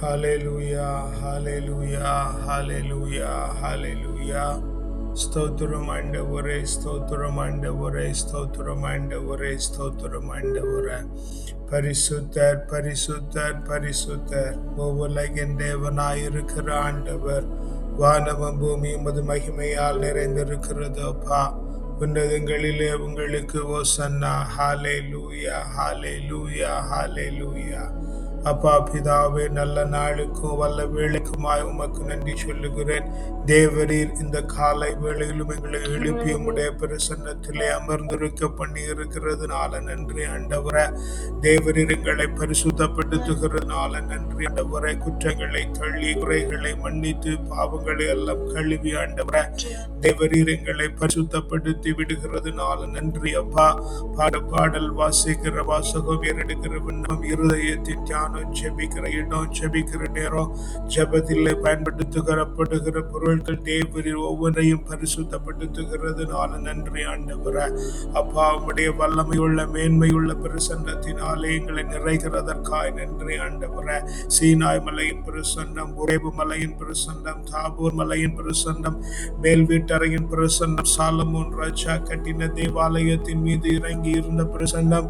ஹalleluya ஹalleluya ஹalleluya ஹalleluya ஸ்தோத்திரம் ஆண்டவரே ஸ்தோத்திரம் ஆண்டவரே ஸ்தோத்திரம் ஆண்டவரே ஸ்தோத்திரம் ஆண்டவரே பரிசுத்தர் பரிசுத்தர் பரிசுத்தர் ஒவ்வொருலகின் தேவனாயிருக்கிற ஆண்டவர் வானவம் பூமி உமது மகிமையால் நிறைந்திருக்கிறதோப்பா உன்னதங்களிலே உங்களுக்கு ஓசன்னா. ஹாலே லூயா ஹாலே லூயா ஹாலே லூயா அப்பா பிதாவே நல்ல நாளுக்கும் வல்ல வேலைக்குமாய் உமக்கு நன்றி சொல்லுகிறேன். தேவரீர் இந்த காலை வேளையிலும் எங்களை எழுப்பி உம்முடைய பிரசன்னத்திலே அமர்ந்திருக்க பண்ணி இருக்கிறதுனால நன்றி ஆண்டவரே. தேவரீர் எங்களை பரிசுத்தப்படுத்துகிறதுனால நன்றி ஆண்டவரே. குற்றங்களை தள்ளி குறைகளை மன்னித்து பாவங்களை எல்லாம் கழுவி ஆண்டவர. தேவரீர் எங்களை பரிசுத்தப்படுத்தி விடுகிறதுனால நன்றி அப்பா. பாட பாடல் வாசிக்கிற வாசகம் ஏறெடுக்கிற விண்ணம் இருதயத்தின் தியானம் ஜெபிக்கிற இடம் ஜெபிக்கிற நேரம் ஜெபத்தில் பயன்படுத்துகிறப்படுகிற பொருட்கள் தேவரில் ஒவ்வொன்றையும் பரிசுத்தப்படுத்துகிறதுனால நன்றி ஆண்டவர. அப்பா உம்முடைய வல்லமையுள்ள மேன்மையுள்ள பிரசன்னத்தினாலே எங்களை நிறைகிறதற்காய் நன்றி ஆண்டவர. சீனாய் மலையின் பிரசன்னம் உறைவு மலையின் பிரசன்னம் தாபூர் மலையின் பிரசன்னம் மேல் வீட்டறையின் பிரசன்னம் சாலமோன் ராஜா கட்டின தேவாலயத்தின் மீது இறங்கி இருந்த பிரசன்னம்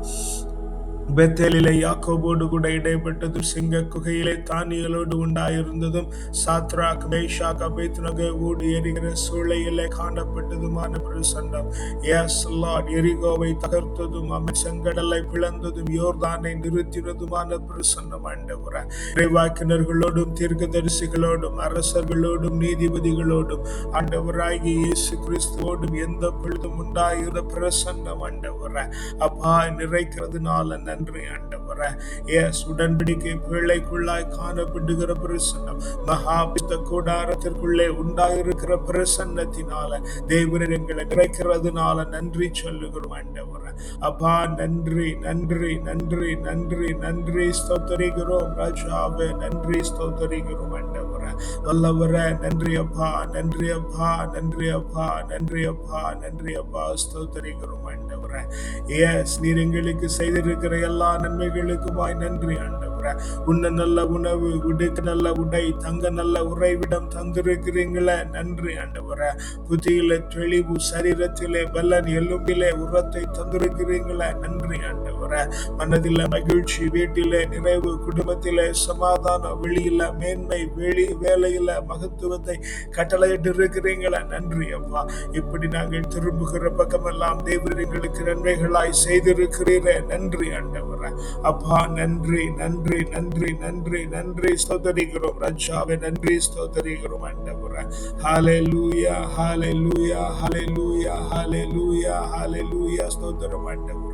பெத்தேலிலே யாக்கோபோடு கூட இடைப்பட்டதும் சிங்க குகையிலே தானியலோடு உண்டாயிருந்ததும் சாத்ராக் மேஷாக் அபேத்னகே ஊடு எரிகிற சூளையிலே காணப்பட்டதுமான பிரசன்னம் எஸ் லார்ட் எரிகோவை தகர்த்ததும் அமைச்சங்கடலை பிளந்ததும் யோர்தானை நிறுத்தினதுமான பிரசன்னம் ஆண்டவர இறைவாக்கினர்களோடும் தீர்க்கதரிசிகளோடும் அரசர்களோடும் நீதிபதிகளோடும் ஆண்டவராகி இயேசு கிறிஸ்துவோடும் எந்த பொழுதும் உண்டாயிருந்த பிரசன்னம். ஆண்டவர அப்பா நிறைக்கிறதுனால நன்றி ஆண்டவர. எஸ் உடன்படிக்கை பிள்ளைக்குள்ளாய் காணப்படுகிற பிரசன்னம் மகாபித்த கூடாரத்திற்குள்ளே உண்டாயிருக்கிற பிரசன்னத்தினால தேவரர் எங்களை நிறைக்கிறதுனால நன்றி சொல்லுகிறோம் ஆண்டவர. அப்பா நன்றி நன்றி நன்றி நன்றி நன்றி ஸ்தோத்தரிகிறோம் ராஜாவே நன்றி ஸ்தோத்தரிகிறோம் வல்லவர நன்றி அப்பா நன்றி அப்பா நன்றி அப்பா நன்றி அப்பா நன்றி அப்பா. ஸ்தோத்தரிக்கிறோம் ஆண்டவர. எஸ் நீர் எங்களுக்கு செய்திருக்கிற எல்லா நன்மைகளுக்குமாய் நன்றி ஆண்டவர. உன்ன நல்ல உணவு உடுக்க நல்ல உடை தங்க நல்ல உறைவிடம் தந்திருக்கிறீங்களே. நன்றி ஆண்டவர. புத்தியில தெளிவு சரீரத்திலே பலன் எலும்பிலே உரத்தை தந்திருக்கிறீங்களே. நன்றி ஆண்டவர. மனதில மகிழ்ச்சி வீட்டில நிறைவு குடும்பத்திலே சமாதானம் வெளியில மேன்மை வெளி வேலையில மகத்துவத்தை கட்டளையிட்டு இருக்கிறீங்களா? நன்றி அப்பா இப்படி நாங்கள் திரும்புகிற பக்கமெல்லாம் தேவர் எங்களுக்கு நன்மைகளாய் செய்திருக்கிறீரே. நன்றி அண்டவர அப்பா நன்றி நன்றி நன்றி நன்றி நன்றி. ஸ்தோத்தரிக்கிறோம். ரஜாவை நன்றி ஸ்தோத்தரிக்கிறோம் ஆண்டவர. ஹாலே லூயா ஹாலே லூயா ஹாலே லூயா ஹாலே லூயா ஹாலே லூயா ஸ்தோத்திரம் ஆண்டவர.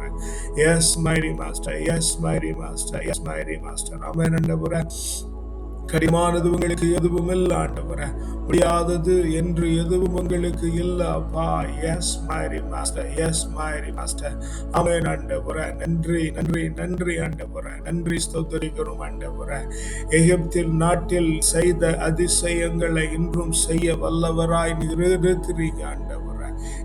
Yes mighty master yes mighty master yes mighty master amen ஆண்டவர கடிமானது உங்களுக்கு எதுவும் இல்ல ஆண்டவர. முடியாதது என்று எதுவும் உங்களுக்கு இல்ல அப்பா. S mighty master yes mighty master அவன் ஆண்டவர நன்றி நன்றி நன்றி ஆண்டவர. நன்றி ஸ்தோத்தரிக்கிறோம் ஆண்டவர. எகிப்தில் நாட்டில் செய்த அதிசயங்களை இன்றும் செய்ய வல்லவராய் நிறுத்துறீங்க ஆண்டவர்.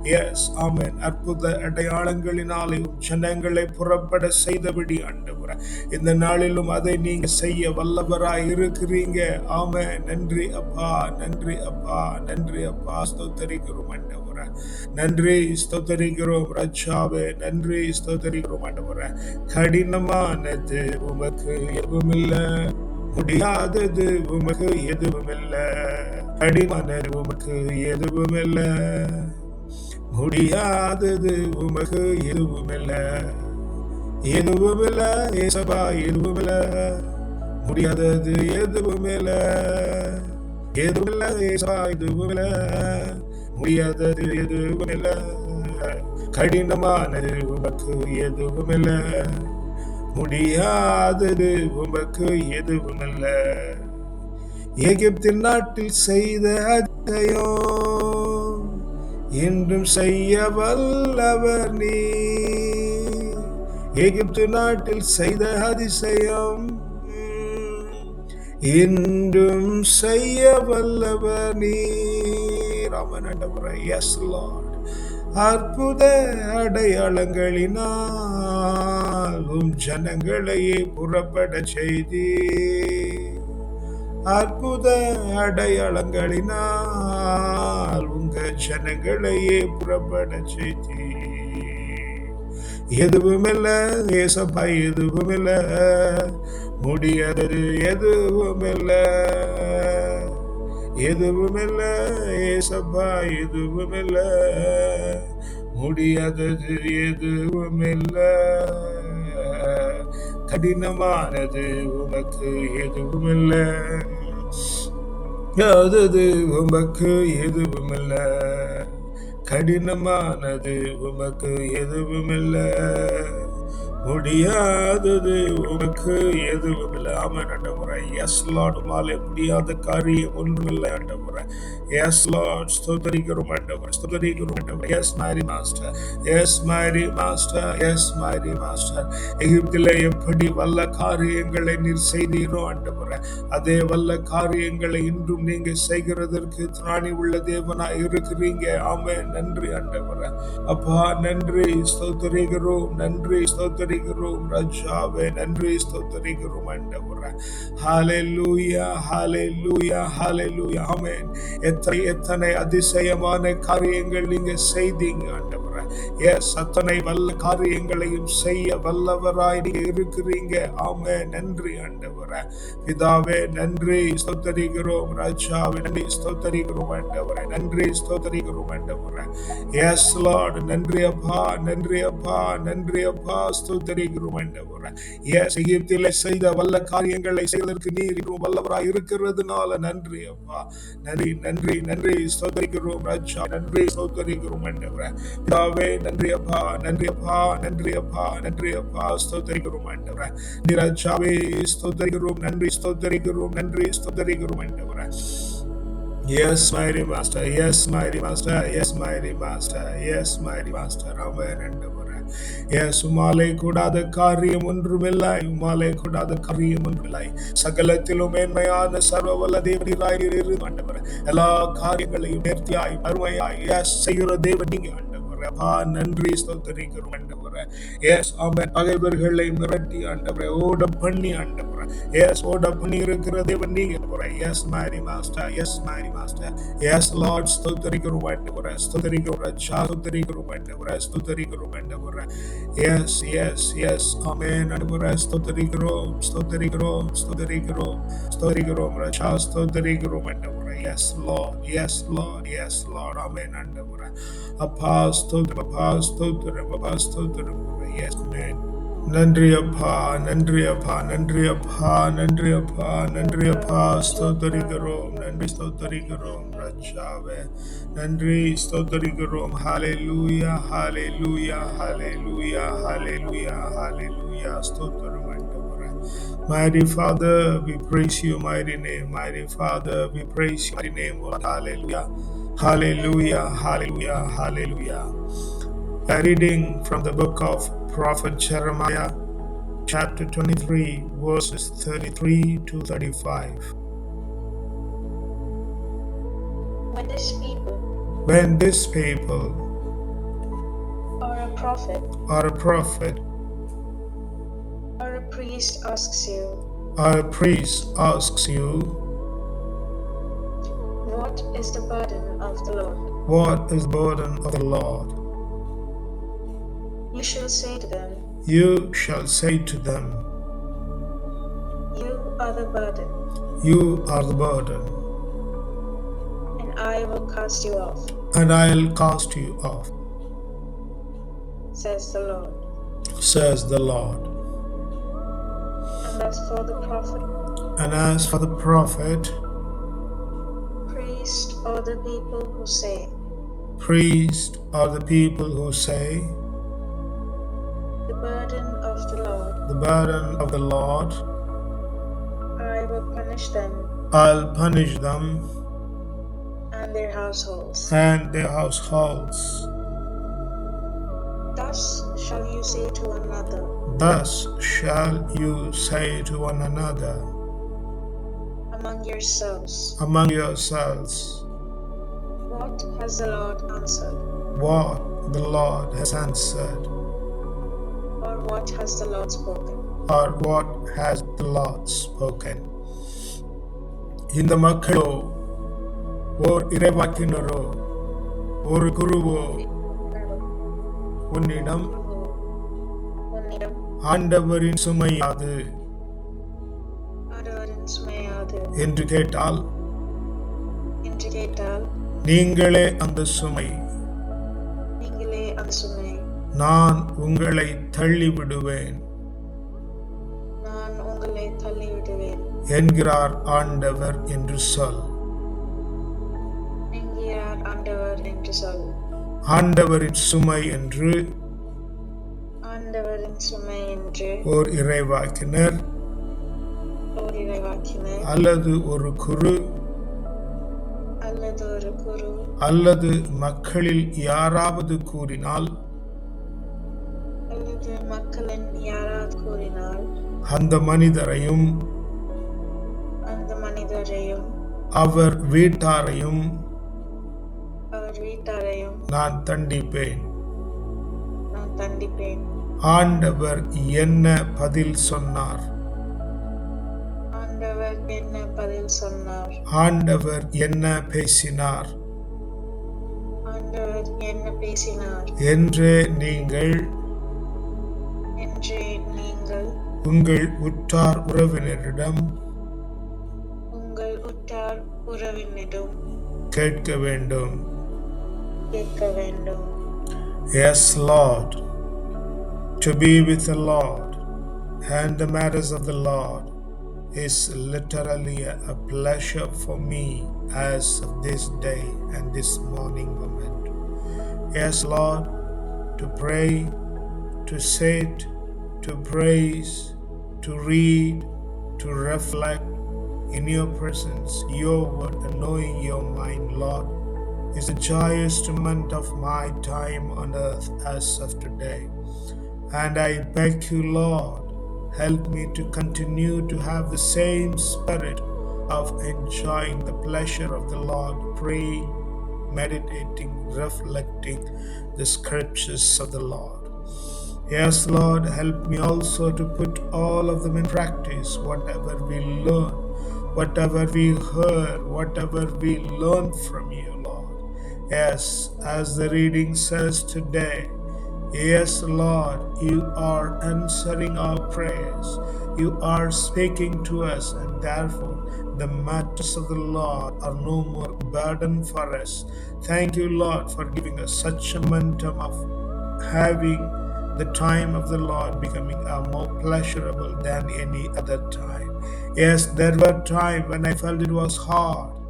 எஸ் ஆமென் அற்புத அடையாளங்களினாலே ஜனங்களை புறப்பட செய்தபடி ஆண்டவர இந்த நாளிலும் அதை நீங்க செய்ய வல்லவராய் இருக்கிறீங்க. ஆமே நன்றி அப்பா நன்றி அப்பா நன்றி அப்பா. ஸ்தோத்தரிக்கிறோம் ஆண்டவர. நன்றி ஸ்தோத்தரிக்கிறோம் ரஜாவே. நன்றி ஸ்தோத்தரிக்கிறோம் ஆண்டவர. கடினமானது உமக்கு எதுவுமில்ல. முடியாதது உமக்கு எதுவுமில்ல. கடினமானது உமக்கு எதுவுமில்ல. முடியாதது உமக்கு எதுவுமில்ல. எதுவுமில்ல ஏசபா எதுவுமில்ல. முடியாதது எதுவுமில்ல. எதுவுமில்ல ஏசபா எதுவுமில்ல. முடியாதது எதுவுமில்ல. கடினமானது உமக்கு எதுவுமில்ல. முடியாதது உமக்கு எதுவுமில்ல. எகிப்தின் நாட்டில் செய்த அதிசயம். என்றும் செய்ய வல்லவர் நீ எகிப்து நாட்டில் செய்த அதிசயம் என்றும் செய்ய வல்லவர் நீ ராமநாட்டபுரம் அற்புத அடையாளங்களினால் உம் ஜனங்களையே புறப்பட செய்தி அற்புத அடையாளங்களினால் உங்க ஜனங்களையே புறப்பட செய்தி. எதுவும் எதுவுமில்ல ஏசப்பா எதுவும் எதுவுமில்ல. முடியாதது எதுவுமில்ல. எதுவுமில்ல ஏசப்பா எதுவும் எதுவுமில்ல. முடியாதது எதுவும் எதுவுமில்ல. கடினமானது உனக்கு எதுவும் இல்லை அது உமக்கு எதுவுமில்ல. கடினமானது உமக்கு இல்லை முடியாதது. உனக்கு எதுவும் இல்லை ஆமாம் ஆண்டவரே எஸ் லார்ட் மாலே முடியாத காரியம் ஒன்றும் இல்லை ஆண்டவரே எஸ் லார்ட் ஸ்தோதரிக்கிறோம் ஆண்டவர் ஸ்தோதரிக்கிறோம் ஆண்டவர் yes mighty master yes mighty master yes mighty master எகிப்தில் எப்படி வல்ல காரியங்களை நீர் செய்தீரோ ஆண்டவரே அதே வல்ல காரியங்களை இன்றும் நீங்க செய்கிறதற்கு திராணி உள்ள தேவனாய் இருக்கிறீங்க. ஆமே நன்றி ஆண்டவரே அப்பா நன்றி. ஸ்தோத்தரிக்கிறோம். நன்றி ஸ்தோத்தரி ஸ்தோத்தரிக்கிறோம் ரஜாவே நன்றி ஸ்தோத்தரிக்கிறோம் ஆண்டவரே ஹalleluya ஹalleluya ஹalleluya ஆமென் எத்தனை எத்தனை அதிசயமான காரியங்கள் நீங்க செய்தீங்க ஆண்டவரே எஸ் அத்தனை வல்ல காரியங்களையும் செய்ய வல்லவராய் நீங்க இருக்கிறீங்க ஆமே நன்றி ஆண்டவரே பிதாவே நன்றி ஸ்தோத்தரிக்கிறோம் ராஜாவே நன்றி ஸ்தோத்தரிக்கிறோம் ஆண்டவரே நன்றி ஸ்தோத்தரிக்கிறோம் ஆண்டவரே எஸ் லார்ட் நன்றி அப்பா நன்றி அப்பா நன்றி அப்பா ஸ்தோ ஸ்தோத்தரிக்கிறோம் ஆண்டவரே எஸ் எகிப்திலே செய்த வல்ல காரியங்களை செய்வதற்கு நீர் இன்னும் வல்லவராய் இருக்கிறதுனால நன்றி அப்பா நன்றி நன்றி நன்றி ஸ்தோத்தரிக்கிறோம் ராஜா நன்றி ஸ்தோத்தரிக்கிறோம் ஆண்டவரே பிதாவே நன்றி அப்பா நன்றி அப்பா நன்றி அப்பா நன்றி அப்பா ஸ்தோத்தரிக்கிறோம் ஆண்டவரே நீ ஸ்தோத்தரிக்கிறோம் நன்றி ஸ்தோத்தரிக்கிறோம் நன்றி ஸ்தோத்தரிக்கிறோம் ஆண்டவரே Yes, mighty master. Yes, mighty master. Yes, mighty master. Yes, mighty master. Amen. Yes உமாலை கூடாத காரியம் ஒன்றுமில்லை. உமாலே கூடாத காரியம் ஒன்றுமில்லை. சகலத்திலும் மேன்மையான சர்வ வல்ல தேவனாய் ஆண்டவர் எல்லா காரியங்களையும் நேர்த்தியாய் அருமையாய் செய்கிற தேவன் நீங்க. ஆண்டவர் அப்பா நன்றி ஸ்தோத்தரிக்கிறோம் ஆண்டவர். Yes amen. பகைவர்களை மிரட்டி ஆண்டவரை ஓட பண்ணி ஆண்டவர். எஸ் ஓட பண்ணி இருக்கிற தேவன் நீங்க yes mighty master yes mighty master. Yes lord ஸ்தோத்தரிக்கிறோம் ஆண்டவர் ஸ்தோத்தரிக்கிறோம் ரட்சா ஸ்தோத்தரிக்கிறோம் ஆண்டவர் ஸ்தோத்தரிக்கிறோம் ஆண்டவர். எஸ் எஸ் எஸ் ஆமே ஆண்டவர் ஸ்தோத்தரிக்கிறோம் ஸ்தோத்தரிக்கிறோம் ஸ்தோத்தரிக்கிறோம் ஸ்தோத்தரிக்கிறோம் ரஜா ஸ்தோத்தரிக்கிறோம் ஆண்டவர். Yes, Lord. Yes, Lord. Yes, Lord. Amen. ஆண்டவரே அப்பா ஸ்தோத்திரம் அப்பா ஸ்தோத்திரம் அப்பா ஸ்தோத்திரம் Yes, man. நன்றி அப்பா நன்றி அப்பா நன்றி அப்பா நன்றி அப்பா நன்றி அப்பா ஸ்தோத்தரிக்கிறோம் நன்றி ஸ்தோத்தரிக்கிறோம் ரட்சாவே நன்றி ஸ்தோத்தரிக்கிறோம் ஹாலே லூயா ஹாலே லூயா ஹாலே லூயா ஹாலே லூயா ஹாலே லூயா ஸ்தோத்திரம் ஆண்டவரே Mighty Father, we praise you, mighty name. Mighty Father, we praise you, mighty name. Lord. Hallelujah. Hallelujah. Hallelujah. Hallelujah. A reading from the book of Prophet Jeremiah, chapter 23, verses 33 to 35. When this people When this people or a prophet or a prophet priest asks you, a priest asks you, What is the burden of the Lord? What is the burden of the Lord? You shall say to them, You shall say to them, You are the burden, You are the burden, and I will cast you off, and I'll cast you off, says the Lord. says the Lord. And as for the prophet, And as for the prophet, priest, or the people who say, priest, or the people who say, The burden of the Lord, The burden of the Lord, I will punish them I'll punish them and their households. and their households. Thus shall you say to one another, Thus shall you say to one another among yourselves, among yourselves, What has the Lord answered? What the Lord has answered, Or what has the Lord spoken? or what has the Lord spoken. இந்த மக்களோ ஓர் இறைவாக்கினரோ ஒரு குருவோ உன்னிடம் ஆண்டவரின் சுமையாது. என்று கேட்டால் என்று கேட்டால் நீங்களே அந்த சுமை. நீங்களே அந்த சுமை. நான் உங்களை தள்ளிவிடுவேன். நான் உங்களை தள்ளிவிடுவேன். என்கிறார் ஆண்டவர் என்று சொல். என்கிறார் ஆண்டவர் என்று சொல். ஆண்டவரின் சுமை என்று ஆண்டவரின் சுமை என்று ஓர் இறைவாக்கினர். அல்லது ஒரு குரு. அல்லது ஒரு குரு. அல்லது மக்களில் யாராவது கூறினால். அல்லது மக்களின் யாராவது கூறினால். அந்த மனிதரையும். அந்த மனிதரையும். அவர் வீட்டாரையும். நான் தண்டிப்பேன். ஆண்டவர் என்ன பதில் சொன்னார்? ஆண்டவர் என்ன பதில் சொன்னார்? ஆண்டவர் என்ன பேசினார்? ஆண்டவர் என்ன பேசினார்? என்று நீங்கள் என்று நீங்கள் உங்கள் உற்றார் உறவினரிடம் உங்கள் உற்றார் உறவினரிடம் கேட்க வேண்டும். Yes, Lord, to be with the Lord and the matters of the Lord is literally a pleasure for me as of this day and this morning moment. Yes, Lord, to pray, to sit, to praise, to read, to reflect in your presence, your word, knowing your mind, Lord is a joyous moment of my time on earth as of today. And I beg you, Lord, help me to continue to have the same spirit of enjoying the pleasure of the Lord, praying, meditating, reflecting the scriptures of the Lord. Yes, Lord, help me also to put all of them in practice, whatever we learn, whatever we heard, whatever we learn from you. Yes, as the reading says today, yes, Lord, you are answering our prayers. You are speaking to us, and therefore the matters of the Lord are no more burden for us. Thank you, Lord, for giving us such a momentum of having the time of the Lord becoming a more pleasurable than any other time. Yes, there were times when I felt it was hard.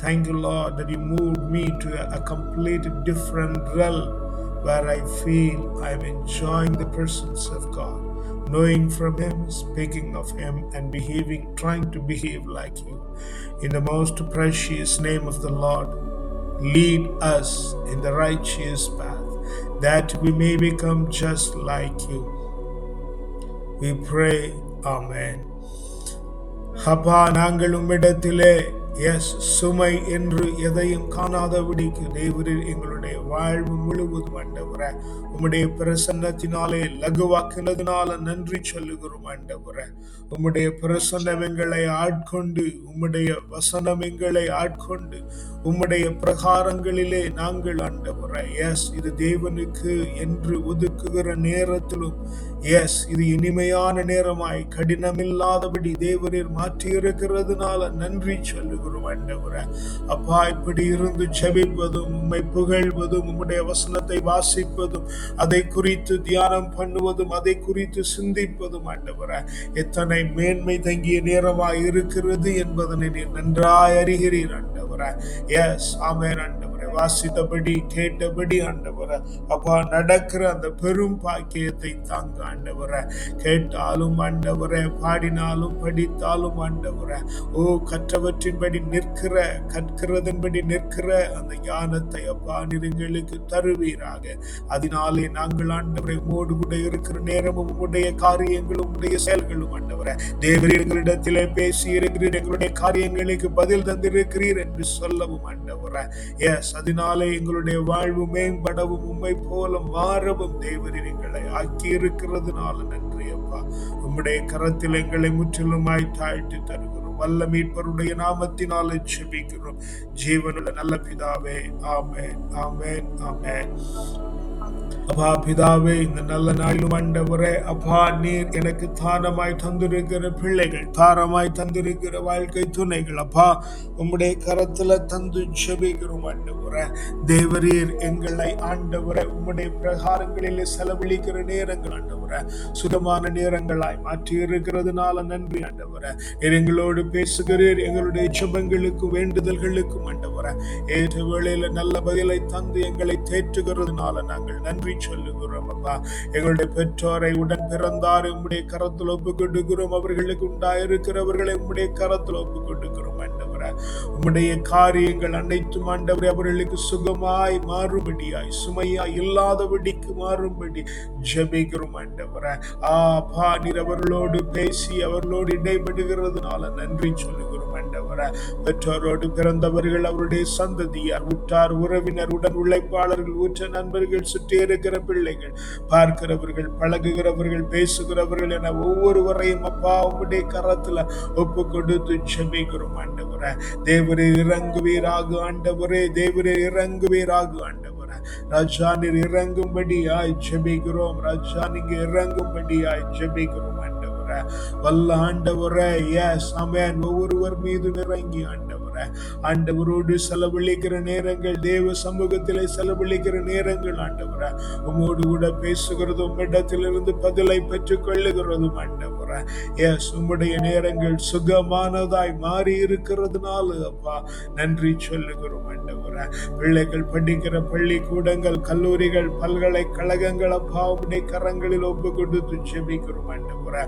Thank you, Lord, that you moved me to a, a complete different realm where I feel I'm enjoying the presence of God, knowing from Him, speaking of Him, and behaving, trying to behave like you. In the most precious name of the Lord, lead us in the righteous path that we may become just like you. We pray, Amen. அப்பா நாங்கள் உம்மிடத்திலே S சுமை என்று எதையும் காணாதபடிக்கு தேவரில் எங்களுடைய வாழ்வு முழுவதும் ஆண்டவரே. உம்முடைய பிரசன்னத்தினாலே லகுவாக்கினதுனால நன்றி சொல்லுகிறோம் ஆண்டவரே. உம்முடைய பிரசன்னம் எங்களை ஆட்கொண்டு உம்முடைய வசனம் எங்களை ஆட்கொண்டு உம்முடைய பிரகாரங்களிலே நாங்கள் ஆண்டவரே. எஸ் இது தேவனுக்கு என்று ஒதுக்குகிற நேரத்திலும் எஸ் இது இனிமையான நேரமாய் கடினமில்லாதபடி தேவரீர் மாற்றி இருக்கிறதுனால நன்றி ஆண்டவரே அப்பா இப்படி இருந்து செபிப்பதும் உம்மை புகழ்வதும் உம்முடைய வசனத்தை வாசிப்பதும் அதை குறித்து தியானம் பண்ணுவதும் அதை குறித்து சிந்திப்பதும் ஆண்டவரே எத்தனை மேன்மை தங்கிய நேரமாய் இருக்கிறது என்பதனை நீர் நன்றாய் அறிகிறீர் ஆண்டவரே எஸ் ஆமேன் ஆண்டவர் வாசித்தபடி கேட்டபடி ஆண்டவர அப்பா நடக்கிற அந்த பெரும் பாக்கியத்தை தாங்க ஆண்டவரே. கேட்டாலும் ஆண்டவர பாடினாலும் படித்தாலும் ஆண்டவர. ஓ கற்றவற்றின்படி நிற்கிற கற்கிறதன்படி நிற்கிற அந்த ஞானத்தை அப்பா நிறங்களுக்கு தருவீராக. அதனாலே நாங்கள் ஆண்டவரை மோடு கூட இருக்கிற நேரமும் உடைய காரியங்களும் உடைய செயல்களும் ஆண்டவர. தேவர் எங்களிடத்திலே பேசி இருக்கிறீர் எங்களுடைய காரியங்களுக்கு பதில் தந்திருக்கிறீர் என்று சொல்லவும் ஆண்டவர. எஸ் அதனாலே எங்களுடைய வாழ்வு மேம்படவும் உண்மை போல மாறவும் தேவரின் எங்களை ஆக்கி இருக்கிறதுனால நன்றி அப்பா. உம்முடைய கரத்தில் எங்களை முற்றிலுமாய் தாழ்த்தி தருகிறோம். வல்ல மீட்பருடைய நாமத்தினாலே ஜெபிக்கிறோம். ஜீவனுள்ள நல்ல பிதாவே ஆமென் ஆமென் ஆமென். அப்பா பிதாவே இந்த நல்ல நாளிலும் ஆண்டவரே அப்பா நீர் எனக்கு தானமாய் தந்திருக்கிற பிள்ளைகள் தாரமாய் தந்திருக்கிற வாழ்க்கை துணைகள் அப்பா உம்முடைய கரத்துல தந்து செபிக்கிறோம் ஆண்டவரே. தேவரீர் எங்களை ஆண்டவரை உம்முடைய பிரகாரங்களிலே செலவழிக்கிற நேரங்கள் ஆண்டவரே சுகமான நேரங்களாய் மாற்றி இருக்கிறதுனால நன்றி ஆண்டவரே. நீர் எங்களோடு பேசுகிறீர் எங்களுடைய ஜெபங்களுக்கும் வேண்டுதல்களுக்கும் ஆண்டவரே. ஏற்ற வேளையில நல்ல பதிலை தந்து எங்களை தேற்றுகிறதுனால நாங்கள் நாங்கள் நன்றி சொல்லுகிறோம் அப்பா. எங்களுடைய பெற்றோரை உடன் பிறந்தார். உம்முடைய கரத்தில் ஒப்புக்கொண்டுகிறோம் அவர்களுக்கு உண்டாயிருக்கிறவர்களை உம்முடைய கரத்தில் ஒப்புக்கொண்டுகிறோம் ஆண்டவரே. உம்முடைய காரியங்கள் அனைத்தும் ஆண்டவரே அவர்களுக்கு சுகமாய் மாறுபடியாய் சுமையாய் இல்லாதபடிக்கு மாறும்படி ஜபிக்கிறோம் ஆண்டவரே. ஆ அப்பா நீர் அவர்களோடு பேசி அவர்களோடு இடைபடுகிறதுனால நன்றி சொல்லுகிறோம் ஆண்டவரே. பெற்றோரோடு பிறந்தவர்கள் அவருடைய சந்ததியார் உற்றார் உறவினர் உடன் உழைப்பாளர்கள் உற்ற நண்பர்கள் சுற்றி இருக்கிற பிள்ளைகள் பார்க்கிறவர்கள் பழகுகிறவர்கள் பேசுகிறவர்கள் என ஒவ்வொருவரையும் அப்பா உம்முடைய கரத்துல ஒப்பு கொடுத்து ஜெபிக்கிறோம் ஆண்டவர். தேவரே இறங்குவீராக ஆண்டவரே. தேவரே இறங்குவீராக ஆண்டவரே. ராஜா நீர் இறங்கும்படியாய் ஜெபிக்கிறோம். ராஜா நீங்க இறங்கும்படியாய் ஜெபிக்கிறோம் ஆண்டவர. வல்ல ஆண்டவரே எஸ் அமேன் ஒவ்வொருவர் மீது இறங்கி ஆண்டவரே. ஆண்டவரோடு செலவழிக்கிற நேரங்கள் தேவ சமூகத்திலே செலவழிக்கிற நேரங்கள் ஆண்டவர. உம்மோடு கூட பேசுகிறதும் இடத்திலிருந்து பதிலை பெற்றுக் கொள்ளுகிறதும் ஆண்டவரே. எஸ் உம்முடைய நேரங்கள் சுகமானதாய் மாறி இருக்கிறதுனால அப்பா நன்றி சொல்லுகிறோம் ஆண்டவரே. பிள்ளைகள் படிக்கிற பள்ளிக்கூடங்கள் கல்லூரிகள் பல்கலைக்கழகங்கள் அப்பா உடைய கரங்களில் ஒப்பு கொடுத்து செபிக்கிறோம் ஆண்டவரே.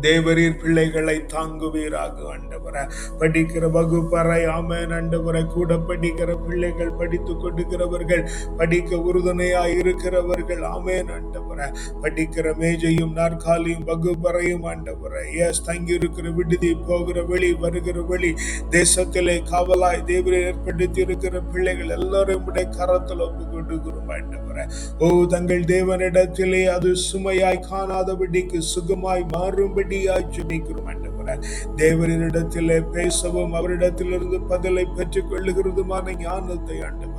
தேவரீர் பிள்ளைகளை தாங்குவீராக ஆண்டவரை. படிக்கிற வகுப்பறை ஆமேன் ஆண்டவரை. கூட படிக்கிற பிள்ளைகள் படித்து கொடுக்கிறவர்கள் படிக்க உறுதுணையாய் இருக்கிறவர்கள் ஆமேன் ஆண்டவரை. படிக்கிற மேஜையும் நாற்காலியும் வகுப்பறையும் ஆண்டவரை. எஸ் தங்கி இருக்கிற விடுதி போகிற வழி வருகிற வழி தேசத்திலே காவலாய் தேவரை ஏற்படுத்தி இருக்கிற பிள்ளைகள் எல்லாரும் உடைய கரத்தில் ஒப்பு கொடுக்கிறோம் ஆண்டவரை. ஓ தங்கள் தேவனிடத்திலே அது சுமையாய் காணாதபடிக்கு சுகமாய் மாறும்படி மாறும்படியாய் ஜெபிக்கிறோம் ஆண்டவரே இடத்திலே பேசவும் அவரிடத்திலிருந்து பதிலை பெற்றுக் கொள்ளுகிறதுமான ஞானத்தை ஆண்டவரே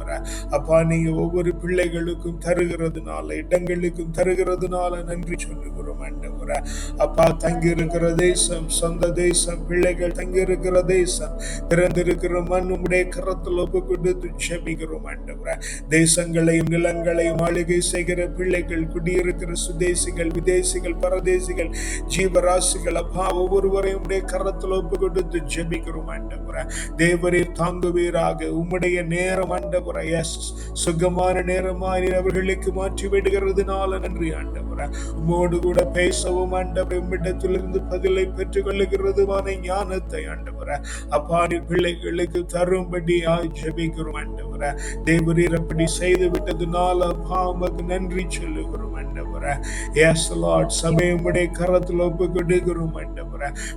அப்பா நீங்க ஒவ்வொரு பிள்ளைகளுக்கும் தருகிறதுனால இடங்களுக்கும் தருகிறதுனால நன்றி சொல்லுகிறோம் அண்டவர அப்பா தங்கி இருக்கிற தேசம் சொந்த தேசம் பிள்ளைகள் தங்கியிருக்கிற தேசம் பிறந்திருக்கிற மண் உடைய கரத்தில் ஒப்பு கொடுத்து ஜெபிக்கிறோம் அண்டவர தேசங்களையும் நிலங்களையும் ஆளுகை செய்கிற பிள்ளைகள் குடியிருக்கிற சுதேசிகள் விதேசிகள் பரதேசிகள் ஜீவராசிகள் அப்பா ஒவ்வொருவரையும் உடைய கரத்தில் ஒப்பு கொடுத்து ஜெபிக்கிறோம் ஆண்டவரே. தேவரே தாங்குவீராக. உம்முடைய நேரம் ஆண்டவரே. எஸ் சுகமான நேரமாய் அவர்களுக்கு மாற்றி விடுகிறதுனால நன்றி ஆண்டவர. உமோடு கூட பேசவும் ஆண்டவர். உம்மிடத்திலிருந்து பதிலை பெற்றுக் கொள்ளுகிறதுமான ஞானத்தை ஆண்டவர. அப்பா பிள்ளைகளுக்கு தரும்படியாய் ஜபிக்கிறோம் ஆண்டவர. தேவரீர் அப்படி செய்து விட்டதுனால அப்பா உமக்கு நன்றி சொல்லுகிறோம் ஆண்டவர. எஸ் லார்ட் சமயமுடைய கரத்தில் ஒப்பு கொடுக்கிறோம்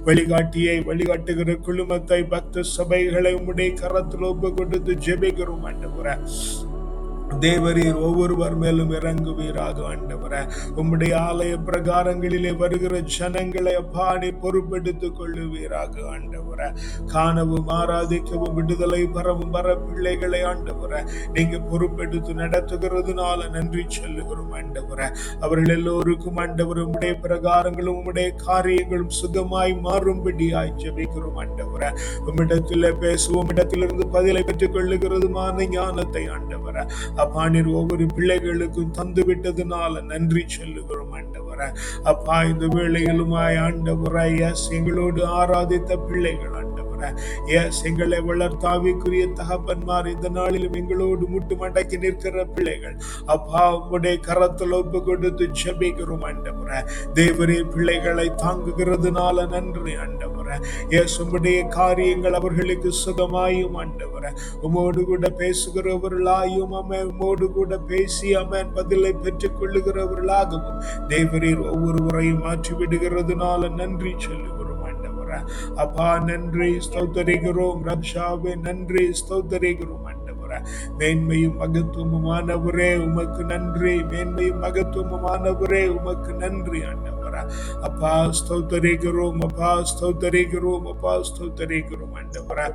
வழிகாட்டியை வழிகாட்டுகிற குழுமத்தை பக்த சபைகளை உம்முடைய கரத்தில் ஒப்பு கொடுத்து ஜெபிக்கிறோம் Yes. தேவரீர் ஒவ்வொருவர் மேலும் இறங்குவீராக ஆண்டவர. உம்முடைய ஆலய பிரகாரங்களிலே வருகிற ஜனங்களை அப்பாடி பொறுப்பெடுத்துக் கொள்ளுவீராக ஆண்டவர. காணவும் ஆராதிக்கவும் விடுதலை பெறவும் வர பிள்ளைகளை ஆண்டவர. நீங்க பொறுப்பெடுத்து நடத்துகிறதுனால நன்றி சொல்லுகிறோம் ஆண்டவர. அவர்கள் எல்லோருக்கும் ஆண்டவர் உம்முடைய பிரகாரங்களும் உம்முடைய காரியங்களும் சுகமாய் மாறும்படியாய் ஜெபிக்கிறோம் ஆண்டவர. உம்மிடத்தில் பேசுவோம் இடத்திலிருந்து பதிலை பெற்றுக் கொள்ளுகிறதுமான ஞானத்தை ஆண்டவர. அப்பா நீர் ஒவ்வொரு பிள்ளைகளுக்கும் தந்து விட்டதுனால நன்றி சொல்லுகிறோம் ஆண்டவர. அப்பா இந்த வேளையிலுமாய் ஆண்டவர எஸ் எங்களோடு ஆராதித்த பிள்ளைகள் ஆண்டவரே. எஸ் எங்களை வளர்த்தாவிக்குரிய தகப்பன்மார் இந்த நாளிலும் எங்களோடு முட்டு மடக்கி நிற்கிற பிள்ளைகள். அப்பா உங்களுடைய கரத்தில் ஒப்பு கொடுத்து செபிக்கிறோம் ஆண்டவர. தேவரே பிள்ளைகளை தாங்குகிறதுனால நன்றி ஆண்டவரே. எஸ் உம்முடைய காரியங்கள் அவர்களுக்கு சுகமாயும் ஆண்டவர. உமோடு கூட பேசுகிறவர்களாயும் அமேன் உமோடு கூட பேசி அமேன் பதிலை பெற்றுக் கொள்ளுகிறவர்களாகவும் தேவரீர் ஒவ்வொருவரையும் மாற்றி விடுகிறதுனால நன்றி சொல்லுகிறோம் ஆண்டவர. அப்பா நன்றி ஸ்தௌத்தரிகிறோம் ரக்ஷாவே நன்றி ஸ்தௌத்தரிகிறோம் ஆண்டவரே. மேன்மையும் மகத்துவமுமானவரே. உமக்கு நன்றி. மேன்மையும் மகத்துவமுமானவரே. உமக்கு நன்றி ஆண்டவர். ஆண்டவரா அப்பா ஸ்தோத்தரிக்கிறோம் அப்பா ஸ்தோத்தரிக்கிறோம் அப்பா ஸ்தோத்தரிக்கிறோம் ஆண்டவரா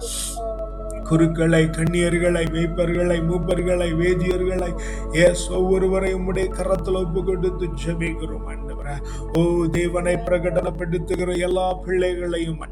குருக்களை கண்ணியர்களை மேய்ப்பர்களை மூப்பர்களை வேதியர்களை ஏஸ் ஒவ்வொருவரையும் உடைய கரத்தில் ஒப்பு கொடுத்து ஜெபிக்கிறோம் ஆண்டவரா ஓ தேவனை பிரகடனப்படுத்துகிற எல்லா பிள்ளைகளையும்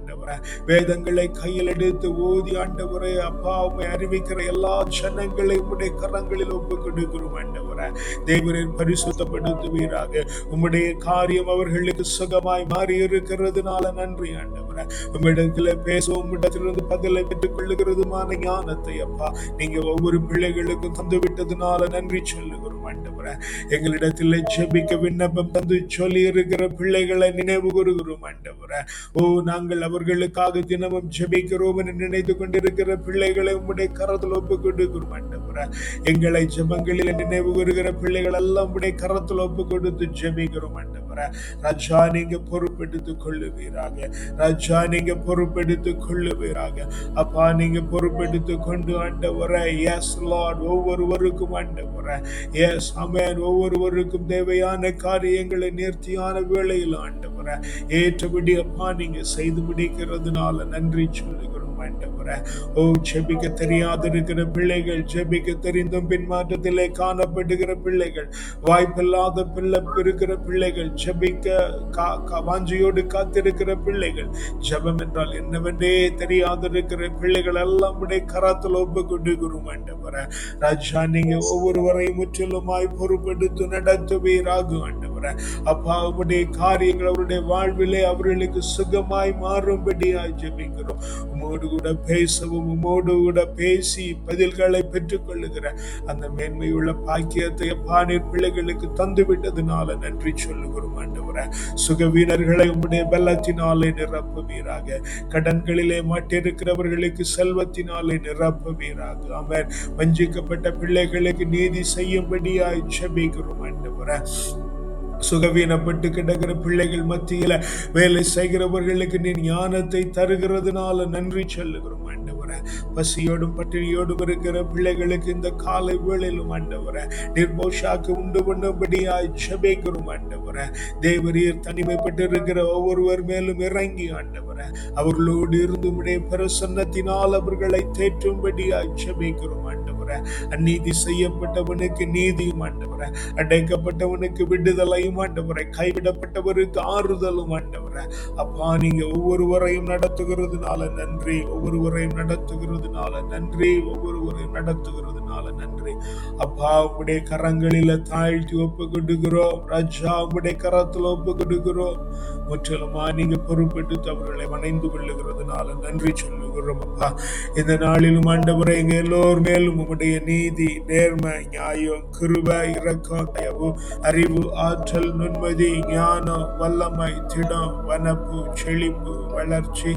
வேதங்களை கையில் எடுத்து ஓதி ஆண்டவரே அப்பா உண்மை அறிவிக்கிற எல்லா ஜனங்களை உடைய கரங்களில் ஒப்பு கொடுக்கிறோம் ஆண்டவரை. தேவரின் பரிசுத்தப்படுத்துவீராக. உம்முடைய காரியம் அவர்களுக்கு சுகமாய் மாறி இருக்கிறதுனால நன்றி ஆண்டவரை. உம்மிடத்தில் பேசவும் உம்மிடத்திலிருந்து பதிலை பெற்றுக் கொள்ளுகிறதுமான ஞானத்தை அப்பா நீங்க ஒவ்வொரு பிள்ளைகளுக்கும் தந்து விட்டதுனால நன்றி சொல்லுகிறோம். ஆண்டவரே எங்களிடத்தில் ஜெபிக்க விண்ணப்பம் தந்து சொல்லி இருக்கிற பிள்ளைகளை நினைவு கூறுகிறோம் ஆண்டவரே. ஓ நாங்கள் அவர்களுக்காக தினமும் ஜெபிக்கிறோம் என்று நினைத்து கொண்டிருக்கிற பிள்ளைகளை உம்முடைய கரத்தில் ஒப்பு கொடுக்கிறோம் ஆண்டவரே. எங்களை ஜெபங்களில் நினைவு கூறுகிற பிள்ளைகள் எல்லாம் உம்முடைய கரத்தில் ஒப்பு கொடுத்து ஜெபிக்கிறோம் ஆண்டவரே. ராஜா நீங்க பொறுப்பெடுத்துக் கொள்ளுவீராக. ராஜா நீங்க பொறுப்பெடுத்துக் கொள்ளுவீராக. அப்பா நீங்க பொறுப்பெடுத்துக் கொண்டு ஆண்டவர. எஸ் லார்ட் ஒவ்வொருவருக்கும் ஆண்டவர. எஸ் அமேன் ஒவ்வொருவருக்கும் தேவையான காரியங்களை நேர்த்தியான வேளையில் ஆண்டவர. ஏற்றபடி அப்பா நீங்க செய்து முடிக்கிறதுனால நன்றி சொல்லுகிறோம் ஆண்டவர. ஓ ஜெபிக்க தெரியாதிருக்கிற பிள்ளைகள் ஜெபிக்க தெரிந்தும் பின்மாற்றத்திலே காணப்படுகிற பிள்ளைகள் வாய்ப்பில்லாத பிள்ளை இருக்கிற பிள்ளைகள் ஜபிக்க கா- காத்திருக்கிற பிள்ளைகள். ஜபம் என்றால் என்னவென்றே தெரியாதிருக்கிற பிள்ளைகள் எல்லாம் உடைய கரத்தில் ஒப்பு கொடுக்கிறோம் ஆண்டவரே. ராஜா நீங்க ஒவ்வொருவரையும் முற்றிலுமாய் பொறுப்பெடுத்து நடத்துவீராக ஆண்டவரே. அப்பா அவருடைய காரியங்கள் அவருடைய வாழ்விலே அவர்களுக்கு சுகமாய் மாறும்படியாய் ஜெபிக்கிறோம். உமோடு கூட பேசவும் உமோடு கூட பேசி பதில்களை பெற்றுக்கொள்ளுகிற அந்த மேன்மையுள்ள பாக்கியத்தை பானீர் பிள்ளைகளுக்கு தந்து விட்டதுனால நன்றி சொல்லுகிறோம் ஆண்டவரே. சுகவீனர்களை உம்முடைய பலத்தினாலே நிரப்புவீராக. கடன்களிலே மாட்டிருக்கிறவர்களுக்கு செல்வத்தினாலே நிரப்புவீராக. ஆமென். வஞ்சிக்கப்பட்ட பிள்ளைகளுக்கு நீதி செய்யும்படியாய் ஜெபிக்கிறோம் ஆண்டவரே. சுகவீனப்பட்டு கிடக்கிற பிள்ளைகள் மத்தியில வேலை செய்கிறவர்களுக்கு நீ ஞானத்தை தருகிறதுனால நன்றி சொல்லுகிறோம் ஆண்டவரே. பசியோடும் பட்டினியோடும் இருக்கிற பிள்ளைகளுக்கு இந்த காலை வேளையிலும் ஆண்டவரே நிர்மோஷாக்கு உண்டு பண்ணும்படியாய் ஜெபிக்கிறோம் ஆண்டவரே. தேவரீர் தனிமைப்பட்டு இருக்கிற ஒவ்வொருவர் மேலும் இறங்கி ஆண்டவர. அவர்களோடு இருந்து உடைய பிரசன்னத்தினால் அவர்களை தேற்றும்படியாய் ஜெபிக்கிறோம் ஆண்டவர். அநீதி செய்யப்பட்டவனுக்கு நீதியும் ஆண்டவர. அடைக்கப்பட்டவனுக்கு விடுதலையும் ஆண்டவர. கைவிடப்பட்டவருக்கு ஆறுதலும் ஆண்டவர. அப்பா நீங்க ஒவ்வொருவரையும் நடத்துகிறதுனால நன்றி. ஒவ்வொருவரையும் நடத்துகிறதுனால நன்றி. ஒவ்வொருவரையும் நடத்துகிறதுனால நன்றி. அப்பா உடைய கரங்களில தாழ்த்தி ஒப்பு கொடுக்கிறோம் ராஜா உடைய கரத்துல ஒப்பு கொடுக்கிறோம் முற்றிலுமா நீங்க பொறுப்பெடுத்து அவர்களை வணைந்து கொள்ளுகிறதுனால நன்றி சொல்லு சொல்லுகிறோம் அப்பா. இந்த நாளிலும் ஆண்டவரை எங்க எல்லோர் மேலும் உங்களுடைய நீதி நேர்மை நியாயம் கிருப இரக்கம் தயவு அறிவு ஆற்றல் நுண்மதி ஞானம் வல்லமை திடம் வனப்பு செழிப்பு வளர்ச்சி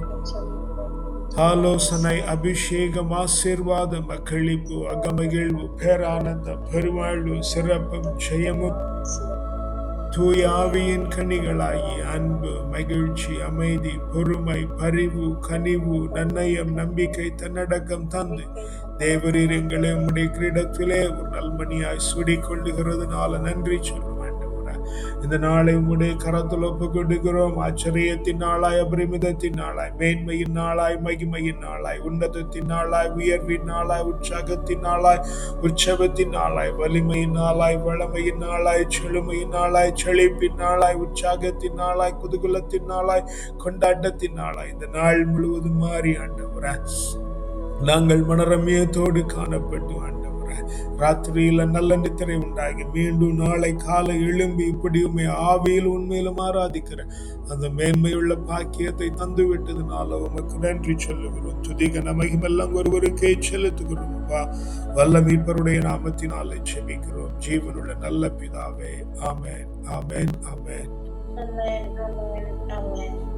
ஆலோசனை அபிஷேகம் ஆசீர்வாதம் அக்கழிப்பு அகமகிழ்வு பேரானந்தம் பெருவாழ்வு சிறப்பும் ஜெயமும் தூய ஆவியின் கனிகளாகி அன்பு மகிழ்ச்சி அமைதி பொறுமை பரிவு கனிவு நன்னயம் நம்பிக்கை தன்னடக்கம் தந்து தேவரீர் எங்களை உம்முடைய கிரீடத்திலே ஒரு நல்மணியாய் சூடிக்கொள்ளுகிறதுனால நன்றி சொல்லுவோம். இந்த நாளை உம்முடைய கரத்தில் ஒப்பு கொடுக்கிறோம் ஆச்சரியத்தின் நாளாய் அபரிமிதத்தின் நாளாய் மேன்மையின் நாளாய் மகிமையின் நாளாய் உன்னதத்தின் நாளாய் உயர்வின் நாளாய் உற்சாகத்தின் நாளாய் உற்சவத்தின் நாளாய் வலிமையின் நாளாய் வளமையின் நாளாய் செழுமையின் நாளாய் செழிப்பின் நாளாய் உற்சாகத்தின் நாளாய் குதகுலத்தின் நாளாய் கொண்டாட்டத்தின் நாளாய். இந்த நாள் முழுவதும் மாறி ஆண்டவரே நாங்கள் மனரமியத்தோடு காணப்பட்டு ஆண்டவரே ராத்திரியில நல்ல நித்திரை உண்டாகி மீண்டும் நாளை காலை எழும்பி இப்படி உண்மை ஆவியில் உண்மையிலும் ஆராதிக்கிற அந்த மேன்மையுள்ள பாக்கியத்தை தந்து விட்டதுனால உமக்கு நன்றி சொல்லுகிறோம் துதிக நமகிமெல்லாம் ஒருவருக்கே செலுத்துகிறோம் அப்பா வல்ல மீட்பருடைய நாமத்தினாலே செபிக்கிறோம் ஜீவனுள்ள நல்ல பிதாவே ஆமேன் ஆமேன் ஆமேன் Amen. Amen. Amen.